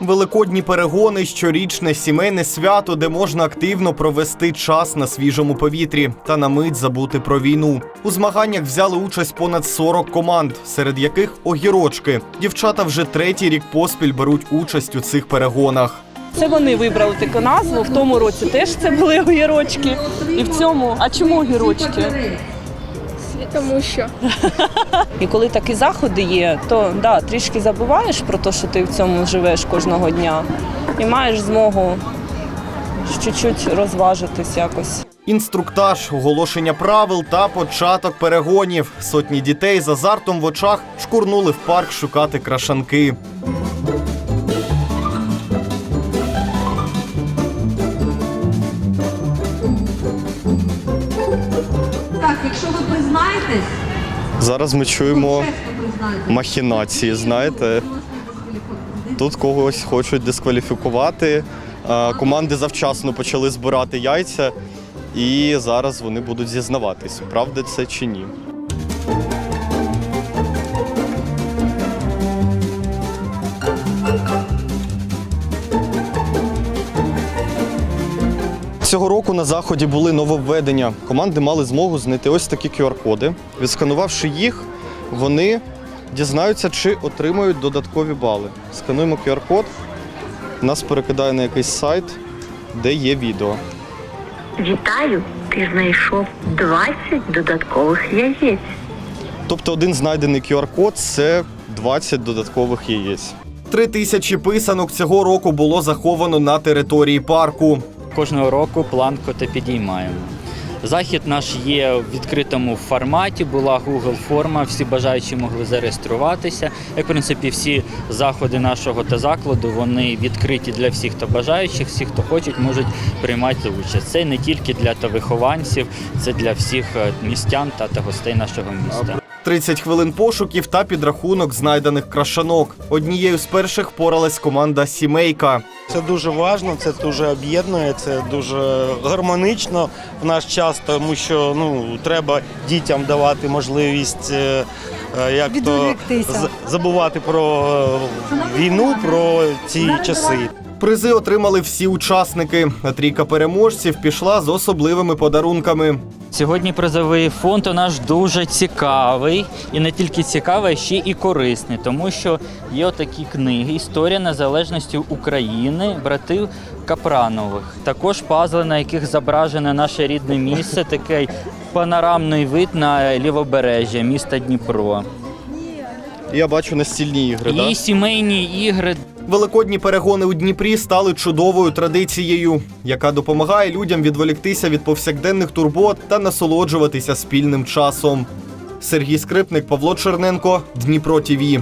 Великодні перегони щорічне сімейне свято, де можна активно провести час на свіжому повітрі та на мить забути про війну. У змаганнях взяли участь понад 40 команд, серед яких огірочки. Дівчата вже третій рік поспіль беруть участь у цих перегонах. Це вони вибрали таку назву. В тому році теж це були огірочки. І в цьому, а чому огірочки? Тому що І коли такі заходи є, то да, трішки забуваєш про те, що ти в цьому живеш кожного дня, і маєш змогу чуть-чуть розважитись якось. Інструктаж, оголошення правил та початок перегонів. Сотні дітей з азартом в очах шкурнули в парк шукати крашанки. Зараз ми чуємо махінації. Знаєте, тут когось хочуть дискваліфікувати. Команди завчасно почали збирати яйця, і зараз вони будуть зізнаватись, правда це чи ні. Цього року на заході були нововведення. Команди мали змогу знайти ось такі QR-коди. Відсканувавши їх, вони дізнаються, чи отримають додаткові бали. Скануємо QR-код, нас перекидає на якийсь сайт, де є відео. Вітаю, ти знайшов 20 додаткових яєць. Тобто один знайдений QR-код це 20 додаткових яєць. Три тисячі писанок цього року було заховано на території парку. Кожного року планку та підіймаємо. Захід наш є в відкритому форматі, була Google форма, всі бажаючі могли зареєструватися. Як в принципі всі заходи нашого та закладу вони відкриті для всіх, хто бажаючих, всі, хто хочуть, можуть приймати участь. Це не тільки для та вихованців, це для всіх е, містян та, та гостей нашого міста. 30 хвилин пошуків та підрахунок знайдених крашанок. Однією з перших поралась команда Сімейка. Це дуже важливо, це дуже об'єднує, це дуже гармонично в наш час, тому що ну треба дітям давати можливість е, е, як то з- забувати про е, війну, про ці часи. Призи отримали всі учасники. А трійка переможців пішла з особливими подарунками. Сьогодні призовий фонд у нас дуже цікавий, і не тільки цікавий, а ще і корисний, тому що є такі книги Історія незалежності України братів Капранових. Також пазли, на яких зображене наше рідне місце, такий панорамний вид на лівобережжя міста Дніпро. Я бачу настільні ігри. І Да? сімейні ігри Великодні перегони у Дніпрі стали чудовою традицією, яка допомагає людям відволіктися від повсякденних турбот та насолоджуватися спільним часом. Сергій Скрипник, Павло Черненко, Дніпро ТІВІ.